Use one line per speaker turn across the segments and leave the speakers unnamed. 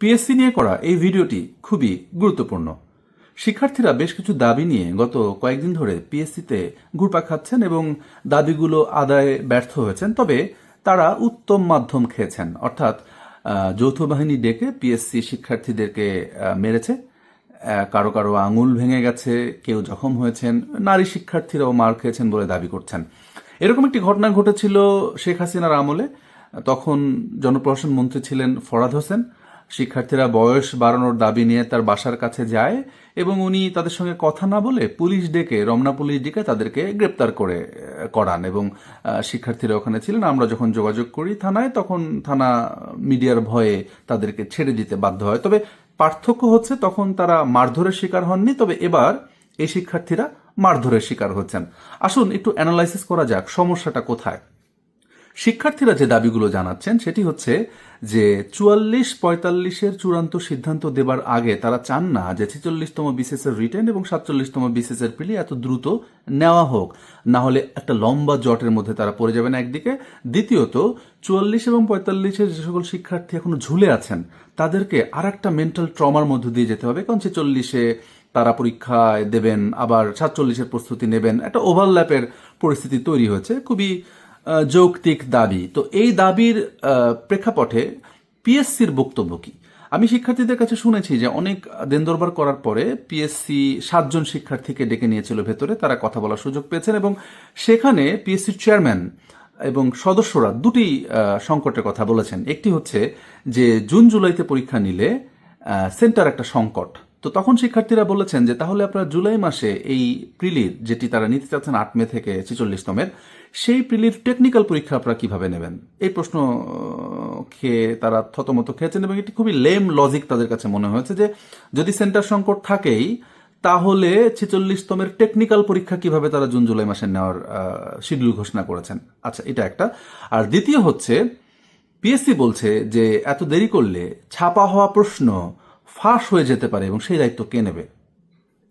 PSC নিয়ে করা এই ভিডিওটি খুবই গুরুত্বপূর্ণ। শিক্ষার্থীরা বেশ কিছু দাবি নিয়ে গত কয়েকদিন ধরে পিএসসিতে ঘুরপাক খাচ্ছেন এবং দাবিগুলো আদায়ে ব্যর্থ হয়েছেন, তবে তারা উত্তম মাধ্যম খেয়েছেন। অর্থাৎ যৌথ বাহিনী ডেকে পিএসসি শিক্ষার্থীদেরকে মেরেছে। কারও কারও আঙুল ভেঙে গেছে, কেউ জখম হয়েছেন, নারী শিক্ষার্থীরাও মার খেয়েছেন বলে দাবি করছেন। এরকম একটি ঘটনা ঘটেছিল শেখ হাসিনার আমলে। তখন জনপ্রশাসন মন্ত্রী ছিলেন ফরাদ হোসেন। শিক্ষার্থীরা বয়স বাড়ানোর দাবি নিয়ে তার বাসার কাছে যায় এবং উনি তাদের সঙ্গে কথা না বলে পুলিশ ডেকে রমনা পুলিশ ডেকে তাদেরকে গ্রেপ্তার করে করান এবং শিক্ষার্থীরা ওখানে ছিলেন। আমরা যখন যোগাযোগ করি থানায়, তখন থানা মিডিয়ার ভয়ে তাদেরকে ছেড়ে দিতে বাধ্য হয়। তবে পার্থক্য হচ্ছে তখন তারা মারধরের শিকার হননি, তবে এবার এই শিক্ষার্থীরা মারধরের শিকার হচ্ছেন। আসুন, একটু অ্যানালাইসিস করা যাক সমস্যাটা কোথায়। শিক্ষার্থীরা যে দাবিগুলো জানাচ্ছেন, সেটি হচ্ছে যে চুয়াল্লিশ পঁয়তাল্লিশের চূড়ান্ত সিদ্ধান্ত দেবার আগে তারা চান না যে ছেচল্লিশতম বিসিএস এর রিটেন এবং সাতচল্লিশতম বিসিএস এর পিলি এত দ্রুত নেওয়া হোক। না হলে একটা লম্বা জটের মধ্যে তারা পড়ে যাবেন একদিকে। দ্বিতীয়ত, চুয়াল্লিশ এবং পঁয়তাল্লিশের যে সকল শিক্ষার্থী এখনও ঝুলে আছেন, তাদেরকে আর একটা মেন্টাল ট্রমার মধ্যে দিয়ে যেতে হবে। কারণ ছেচল্লিশে তারা পরীক্ষায় দেবেন, আবার সাতচল্লিশের প্রস্তুতি নেবেন। একটা ওভারল্যাপের পরিস্থিতি তৈরি হয়েছে। খুবই যৌক্তিক দাবি। তো এই দাবির প্রেক্ষাপটে পিএসসির বক্তব্য কি? আমি শিক্ষার্থীদের কাছে শুনেছি যে অনেক দেন দরবার করার পরে পিএসসি সাতজন শিক্ষার্থীকে ডেকে নিয়েছিল ভেতরে, তারা কথা বলার সুযোগ পেয়েছেন এবং সেখানে পিএসসির চেয়ারম্যান এবং সদস্যরা দুটি সংকটের কথা বলেছেন। একটি হচ্ছে যে জুন জুলাইতে পরীক্ষা নিলে সেন্টার একটা সংকট। তো তখন শিক্ষার্থীরা বলেছেন যে তাহলে আপনারা জুলাই মাসে এই প্রিলির, যেটি তারা নিতে চাচ্ছেন আট মে থেকে ছেচল্লিশতমের, সেই প্রিলির টেকনিক্যাল পরীক্ষা আপনারা কীভাবে নেবেন? এই প্রশ্ন খেয়ে তারা থতমত খেয়েছেন এবং এটি খুবই লেম লজিক তাদের কাছে মনে হয়েছে যে যদি সেন্টার সংকট থাকেই, তাহলে ছেচল্লিশতমের টেকনিক্যাল পরীক্ষা কীভাবে তারা জুন জুলাই মাসে নেওয়ার শিডিউল ঘোষণা করেছেন? আচ্ছা এটা একটা। আর দ্বিতীয় হচ্ছে পিএসসি বলছে যে এত দেরি করলে ছাপা হওয়া প্রশ্ন ফাঁস হয়ে যেতে পারে এবং সেই দায়িত্ব কে নেবে?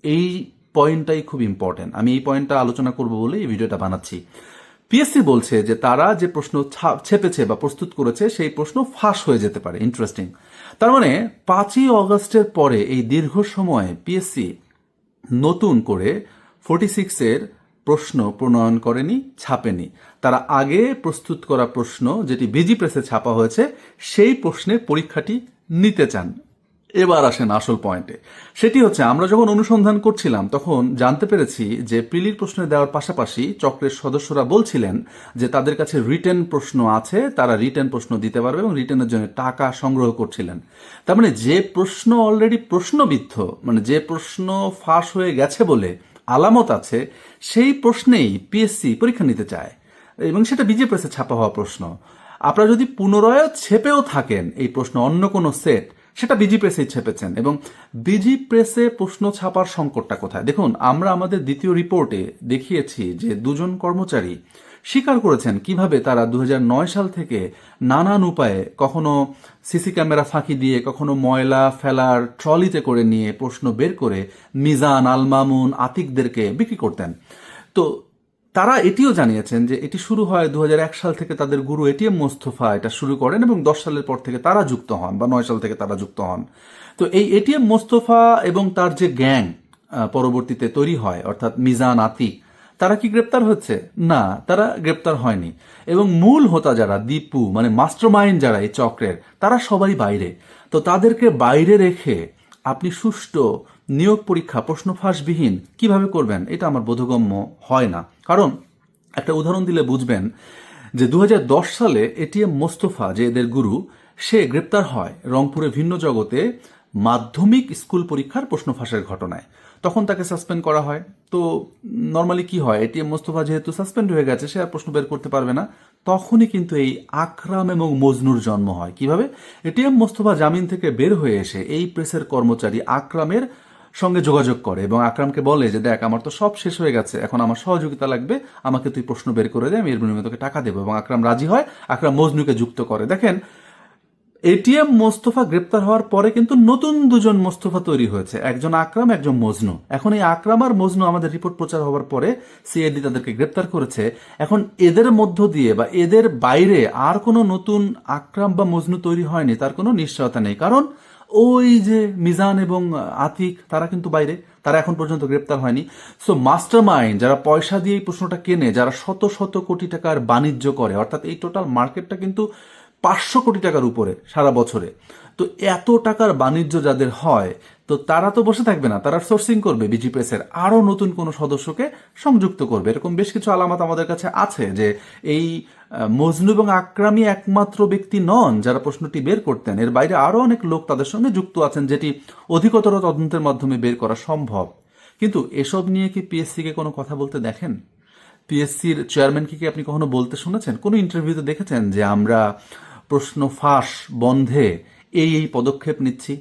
এই পয়েন্টটাই খুব ইম্পর্টেন্ট আমি এই পয়েন্টটা আলোচনা করব বলে এই ভিডিওটা বানাচ্ছি। পিএসসি বলছে যে তারা যে প্রশ্ন ছেপেছে বা প্রস্তুত করেছে, সেই প্রশ্ন ফাঁস হয়ে যেতে পারে। ইন্টারেস্টিং তার মানে পাঁচই অগস্টের পরে এই দীর্ঘ সময়ে পিএসসি নতুন করে ফোর্টি সিক্সের প্রশ্ন প্রণয়ন করেনি, ছাপেনি। তারা আগে প্রস্তুত করা প্রশ্ন, যেটি বিজি প্রেসে ছাপা হয়েছে, সেই প্রশ্নের পরীক্ষাটি নিতে চান। এবার আসেন আসল পয়েন্টে। সেটি হচ্ছে, আমরা যখন অনুসন্ধান করছিলাম, তখন জানতে পেরেছি যে প্রিলির প্রশ্ন দেওয়ার পাশাপাশি চক্রের সদস্যরা বলছিলেন যে তাদের কাছে রিটেন প্রশ্ন আছে, তারা রিটেন প্রশ্ন দিতে পারবে এবং রিটেনের জন্য টাকা সংগ্রহ করছিলেন। তার মানে যে প্রশ্ন অলরেডি প্রশ্নবিদ্ধ মানে যে প্রশ্ন ফাঁস হয়ে গেছে বলে আলামত আছে, সেই প্রশ্নেই পিএসসি পরীক্ষা নিতে চায়। এবং সেটা বিজে ছাপা হওয়া প্রশ্ন। আপনারা যদি পুনরায় ছেপেও থাকেন এই প্রশ্ন অন্য কোনো সেট সেটা বিজি প্রেসে ছেপেছেন এবং বিজি প্রেসে প্রশ্ন ছাপার সংকটটা কোথায়? দেখুন, আমরা আমাদের দ্বিতীয় রিপোর্টে দেখিয়েছি যে দুজন কর্মচারী স্বীকার করেছেন কীভাবে তারা দু হাজার নয় সাল থেকে নানান উপায়ে কখনো সিসি ক্যামেরা ফাঁকি দিয়ে, কখনো ময়লা ফেলার ট্রলিতে করে নিয়ে প্রশ্ন বের করে মিজান, আলমামুন, আতিকদেরকে বিক্রি করতেন। তো তারা এটিও জানিয়েছেন যে এটি শুরু হয় দু হাজার এক সাল থেকে তাদের গুরু এটিএম মোস্তফা এটা শুরু করেন এবং দশ সালের পর থেকে তারা যুক্ত হন বা নয় সাল থেকে তারা যুক্ত হন। তো এই এটিএম মোস্তফা এবং তার যে গ্যাং পরবর্তীতে তৈরি হয়, অর্থাৎ মিজান আতিক তারা কি গ্রেপ্তার হচ্ছে? না, তারা গ্রেপ্তার হয়নি। এবং মূল হোতা যারা, দীপু মানে মাস্টারমাইন্ড যারা এই চক্রের, তারা সবাই বাইরে। তো তাদেরকে বাইরে রেখে আপনি সুষ্ঠু নিয়োগ পরীক্ষা, প্রশ্ন ফাঁসবিহীন কীভাবে করবেন, এটা আমার বোধগম্য হয় না। কারণ একটা উদাহরণ দিলে বুঝবেন যে দু হাজার দশ সালে এটিএম মোস্তফা, যে এদের গুরু, সে গ্রেপ্তার হয় রংপুরে ভিন্ন জগতে মাধ্যমিক স্কুল পরীক্ষার প্রশ্ন ফাঁসের ঘটনায়। তখন তাকে সাসপেন্ড করা হয়। তো নর্মালি কি হয় এটিএম মোস্তফা যেহেতু সাসপেন্ড হয়ে গেছে, সে আর প্রশ্ন বের করতে পারবে না। তখনই কিন্তু এই আকরাম এবং মজনুর জন্ম হয়। কীভাবে? এটিএম মোস্তফা জামিন থেকে বের হয়ে এসে এই প্রেসের কর্মচারী আকরামের সঙ্গে যোগাযোগ করে এবং আকরামকে বলে যে, দেখ, আমার তো সব শেষ হয়ে গেছে। এখন আমার সহযোগিতা লাগবে। আমাকে তুই প্রশ্ন বের করে দে, আমি এর বিনিময়ে তোকে টাকা দেবো। এবং আকরাম রাজি হয়। আকরাম মজনুকে যুক্ত করে। দেখেন এটিএম মোস্তফা গ্রেপ্তার হওয়ার পরে কিন্তু নতুন দুজন মোস্তফা তৈরি হয়েছে। একজন আকরাম, একজন মজনু। এখন এই আকরাম আর মজনু আমাদের রিপোর্ট প্রচার হওয়ার পরে সিআইডি তাদেরকে গ্রেপ্তার করেছে। এখন এদের মধ্য দিয়ে বা এদের বাইরে আর কোনো নতুন আকরাম বা মজনু তৈরি হয়নি, তার কোনো নিশ্চয়তা নেই। কারণ ওই যে মিজান এবং আতিক, তারা কিন্তু বাইরে। তারা এখন পর্যন্ত গ্রেপ্তার হয়নি। সো মাস্টার মাইন্ড যারা পয়সা দিয়ে এই প্রশ্নটা কেনে, যারা শত শত কোটি টাকার বাণিজ্য করে, অর্থাৎ এই টোটাল মার্কেটটা কিন্তু পাঁচশো কোটি টাকার উপরে সারা বছরে। তো এত টাকার বাণিজ্য যাদের হয়, তো তারা তো বসে থাকবে না, তারা সোর্সিং করবে বিজি প্রেসের আরও নতুন কোনো সদস্যকে সংযুক্ত করবে। এরকম বেশ কিছু আলামত আমাদের কাছে আছে যে এই মজনু এবং আকরামি একমাত্র ব্যক্তি নন যারা প্রশ্নটি বের করতেন। এর বাইরে আরও অনেক লোক তাদের সঙ্গে যুক্ত আছেন যেটি অধিকতর তদন্তের মাধ্যমে বের করা সম্ভব। কিন্তু এসব নিয়ে কি পিএসসি কে কোনো কথা বলতে দেখেন? পিএসসির চেয়ারম্যানকে কি আপনি কখনো বলতে শুনেছেন? কোনো ইন্টারভিউতে দেখেছেন যে আমরা প্রশ্ন ফাঁস বন্ধে এই এই পদক্ষেপ নিচ্ছি।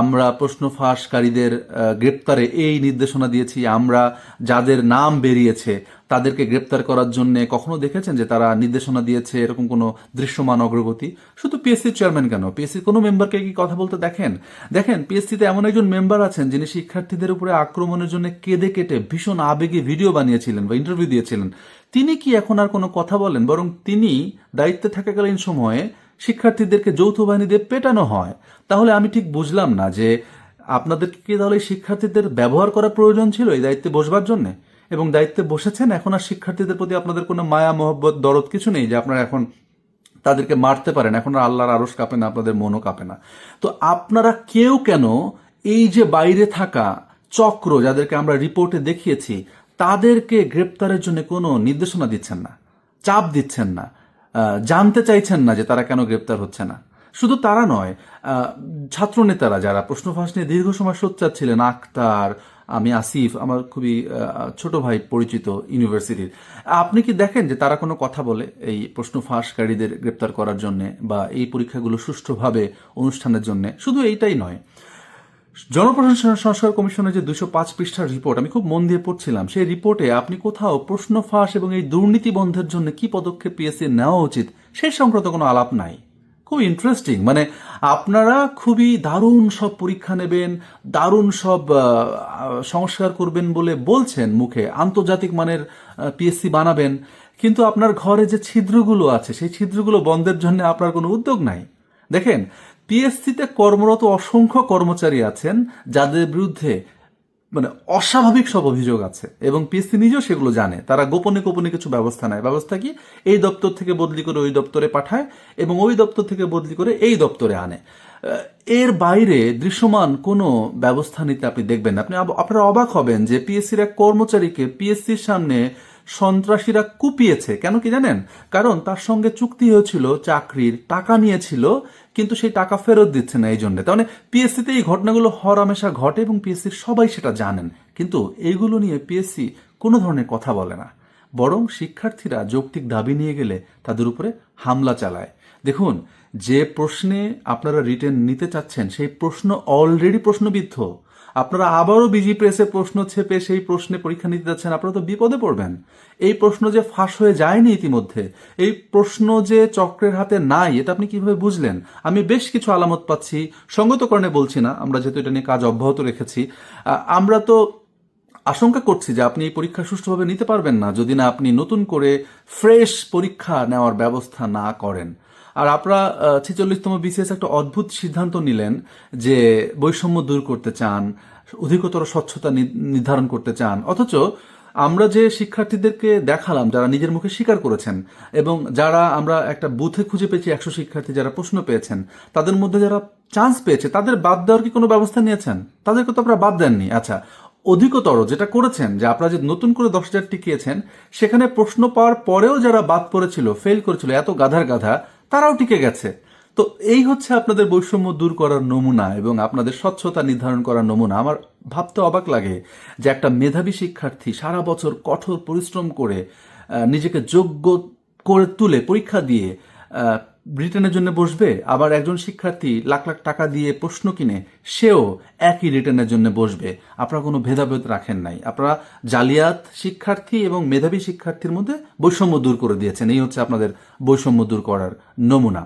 আমরা প্রশ্ন ফাঁসকারীদের গ্রেপ্তারে এই নির্দেশনা দিয়েছি। আমরা যাদের নাম বেরিয়েছে তাদেরকে গ্রেপ্তার করার জন্য কখনো দেখেছেন যে তারা নির্দেশনা দিয়েছে এরকম কোনো দৃশ্যমান অগ্রগতি? শুধু পিএসসি চেয়ারম্যান কেন? পিএসসি কোনো মেম্বারকে কি কথা বলতে দেখেন? দেখেন পিএসসিতে এমন একজন মেম্বার আছেন যিনি শিক্ষার্থীদের উপরে আক্রমণের জন্য কেঁদে কেটে ভীষণ আবেগে ভিডিও বানিয়েছিলেন বা ইন্টারভিউ দিয়েছিলেন। তিনি কি এখন আর কোনো কথা বলেন? বরং তিনি দায়িত্বে থাকাকালীন সময়ে শিক্ষার্থীদেরকে যৌথ বাহিনী দিয়ে পেটানো হয়। তাহলে আমি ঠিক বুঝলাম না যে আপনাদেরকে কি তাহলে শিক্ষার্থীদের ব্যবহার করা প্রয়োজন ছিল এই দায়িত্বে বসবার জন্য? এবং দায়িত্বে বসেছেন এখন আর শিক্ষার্থীদের প্রতি আপনাদের কোনো মায়া, মহব্বত, দরদ কিছু নেই যে আপনারা এখন তাদেরকে মারতে পারেন, এখন আর আল্লাহর আরস কাঁপে না, আপনাদের মনও কাঁপে না। তো আপনারা কেউ কেন এই যে বাইরে থাকা চক্র যাদেরকে আমরা রিপোর্টে দেখিয়েছি, তাদেরকে গ্রেপ্তারের জন্য কোনো নির্দেশনা দিচ্ছেন না, চাপ দিচ্ছেন না? জানতে চাইছেন না যে তারা কেন গ্রেপ্তার হচ্ছে না। শুধু তারা নয় ছাত্রনেতারা যারা প্রশ্ন ফাঁস নিয়ে দীর্ঘ সময় সোচ্চার ছিলেন আক্তার আমি আসিফ, আমার খুবই ছোট ভাই পরিচিত ইউনিভার্সিটির। আপনি কি দেখেন যে তারা কোনো কথা বলে এই প্রশ্ন ফাঁসকারীদের গ্রেপ্তার করার জন্য বা এই পরীক্ষাগুলো সুষ্ঠুভাবে অনুষ্ঠানের জন্য? শুধু এইটাই নয় জনপ্রশাসন সংস্কার কমিশনের যে দুশো পাঁচ পৃষ্ঠার রিপোর্ট আমি খুব মন দিয়ে পড়ছিলাম। সেই রিপোর্টে আপনি কোথাও প্রশ্ন ফাঁস এবং এই দুর্নীতি বন্ধের জন্য কি পদক্ষেপ পিএসসি নেওয়া উচিত সেই সংক্রান্ত কোনো আলাপ নাই। খুব ইন্টারেস্টিং মানে আপনারা খুবই দারুণ সব পরীক্ষা নেবেন, দারুণ সব সংস্কার করবেন বলে বলছেন মুখে, আন্তর্জাতিক মানের পিএসসি বানাবেন, কিন্তু আপনার ঘরে যে ছিদ্রগুলো আছে, সেই ছিদ্রগুলো বন্ধের জন্য আপনার কোনো উদ্যোগ নাই। দেখেন পিএসসিতে কর্মরত অসংখ্য কর্মচারী আছেন, যাদের বিরুদ্ধে মানে অস্বাভাবিক সব অভিযোগ আছে। এবং পিএসসি নিজেও সেগুলো জানে। তারা গোপনে গোপনে কিছু ব্যবস্থা নেয়। ব্যবস্থা কি? এই দপ্তর থেকে বদলি করে ওই দপ্তরে পাঠায় এবং ওই দপ্তর থেকে বদলি করে এই দপ্তরে আনে। এর বাইরে দৃশ্যমান কোনো ব্যবস্থা নিতে আপনি দেখবেন। আপনি আপনারা অবাক হবেন যে পিএসসির এক কর্মচারীকে পিএসসির সামনে সন্ত্রাসীরা কুপিয়েছে, কেন কি জানেন? কারণ তার সঙ্গে চুক্তি হয়েছিল, চাকরির টাকা নিয়েছিল, কিন্তু সেই টাকা ফেরত দিচ্ছে না এই জন্য তার মানে পিএসসিতে এই ঘটনাগুলো হরহামেশা ঘটে এবং পিএসসির সবাই সেটা জানেন। কিন্তু এইগুলো নিয়ে পিএসসি কোনো ধরনের কথা বলে না। বরং শিক্ষার্থীরা যৌক্তিক দাবি নিয়ে গেলে তাদের উপরে হামলা চালায়। দেখুন, যে প্রশ্নে আপনারা রিটেন নিতে চাচ্ছেন, সেই প্রশ্ন অলরেডি প্রশ্নবিদ্ধ। আপনারা আবারও বিজি প্রেসে প্রশ্ন ছেপে সেই প্রশ্নে পরীক্ষা নিতে যাচ্ছেন, আপনারা তো বিপদে পড়বেন। এই প্রশ্ন যে ফাঁস হয়ে যায়নি ইতিমধ্যে, এই প্রশ্ন যে চক্রের হাতে নাই, এটা আপনি কীভাবে বুঝলেন? আমি বেশ কিছু আলামত পাচ্ছি সঙ্গত কারণে বলছি না, আমরা যেহেতু এটা নিয়ে কাজ অব্যাহত রেখেছি। আমরা তো আশঙ্কা করছি যে আপনি এই পরীক্ষা সুষ্ঠুভাবে নিতে পারবেন না, যদি না আপনি নতুন করে ফ্রেশ পরীক্ষা নেওয়ার ব্যবস্থা না করেন। আর আপনারা ছেচল্লিশতম বিসিএস একটা অদ্ভুত সিদ্ধান্ত নিলেন যে বৈষম্য দূর করতে চান, অধিকতর স্বচ্ছতা নির্ধারণ করতে চান। অথচ আমরা যে শিক্ষার্থীদেরকে দেখালাম, যারা নিজের মুখে স্বীকার করেছেন এবং যারা আমরা একটা বুথে খুঁজে পেয়েছি একশো শিক্ষার্থী যারা প্রশ্ন পেয়েছেন, তাদের মধ্যে যারা চান্স পেয়েছে, তাদের বাদ দেওয়ার কি কোনো ব্যবস্থা নিয়েছেন? তাদেরকে তো আপনারা বাদ দেননি। আচ্ছা অধিকতর যেটা করেছেন, যে আপনারা যে নতুন করে দশ হাজার টিকিয়েছেন, সেখানে প্রশ্ন পাওয়ার পরেও যারা বাদ পড়েছিল ফেল করেছিল, এত গাধার গাধা তারাও টিকে গেছে। তো এই হচ্ছে আপনাদের বৈষম্য দূর করার নমুনা এবং আপনাদের স্বচ্ছতা নির্ধারণ করার নমুনা। আমার ভাবতে অবাক লাগে যে একটা মেধাবী শিক্ষার্থী সারা বছর কঠোর পরিশ্রম করে নিজেকে যোগ্য করে তুলে পরীক্ষা দিয়ে রিটার্নের জন্য বসবে, আবার একজন শিক্ষার্থী লাখ লাখ টাকা দিয়ে প্রশ্ন কিনে, সেও একই রিটার্নের জন্য বসবে। আপনারা কোনো ভেদাভেদ রাখেন নাই। আপনারা জালিয়াত শিক্ষার্থী এবং মেধাবী শিক্ষার্থীর মধ্যে বৈষম্য দূর করে দিয়েছেন। এই হচ্ছে আপনাদের বৈষম্য দূর করার নমুনা।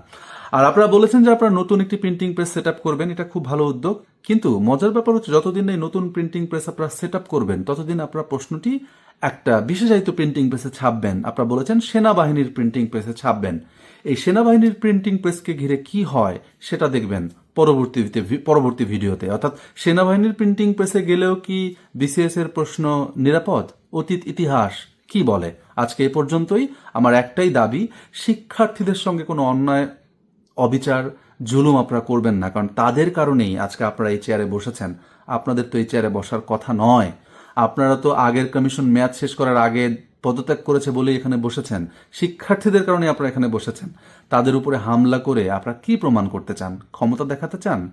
আর আপনারা বলেছেন যে আপনারা নতুন একটি প্রিন্টিং প্রেস সেট করবেন, এটা খুব ভালো উদ্যোগ। কিন্তু মজার ব্যাপার হচ্ছে, যতদিন এই নতুন প্রিন্টিং প্রেস আপনারা সেট করবেন, ততদিন আপনারা প্রশ্নটি একটা বিশেষায়িত প্রিন্টিং প্রেসে ছাপবেন। আপনারা বলেছেন সেনাবাহিনীর প্রিন্টিং প্রেসে ছাপবেন। এই সেনাবাহিনীর প্রিন্টিং প্রেসকে ঘিরে কি হয় সেটা দেখবেন পরবর্তীতে পরবর্তী ভিডিওতে। অর্থাৎ সেনাবাহিনীর প্রিন্টিং প্রেসে গেলেও কি বিসিএস এর প্রশ্ন নিরাপদ? অতীত ইতিহাস কি বলে? আজকে এ পর্যন্তই। আমার একটাই দাবি, শিক্ষার্থীদের সঙ্গে কোনো অন্যায়, অবিচার, জুলুম আপনারা করবেন না। কারণ তাদের কারণেই আজকে আপনারা এই চেয়ারে বসেছেন। আপনাদের তো এই চেয়ারে বসার কথা নয়। আপনারা তো আগের কমিশন মেয়াদ শেষ করার আগে পদত্যাগ করেছে বলেই এখানে বসেছেন। শিক্ষার্থীদের কারণে আপনারা এখানে বসেছেন। তাদের উপরে হামলা করে আপনারা কি প্রমাণ করতে চান? ক্ষমতা দেখাতে চান?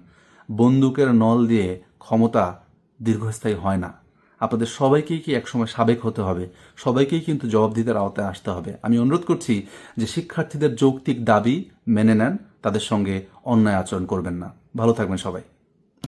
বন্দুকের নল দিয়ে ক্ষমতা দীর্ঘস্থায়ী হয় না। আপনাদের সবাইকেই কি একসময় সাবেক হতে হবে? সবাইকেই কিন্তু জবাব জবাবদিহিতার আওতায় আসতে হবে। আমি অনুরোধ করছি যে শিক্ষার্থীদের যৌক্তিক দাবি মেনে নেন, তাদের সঙ্গে অন্যায় আচরণ করবেন না। ভালো থাকবেন সবাই।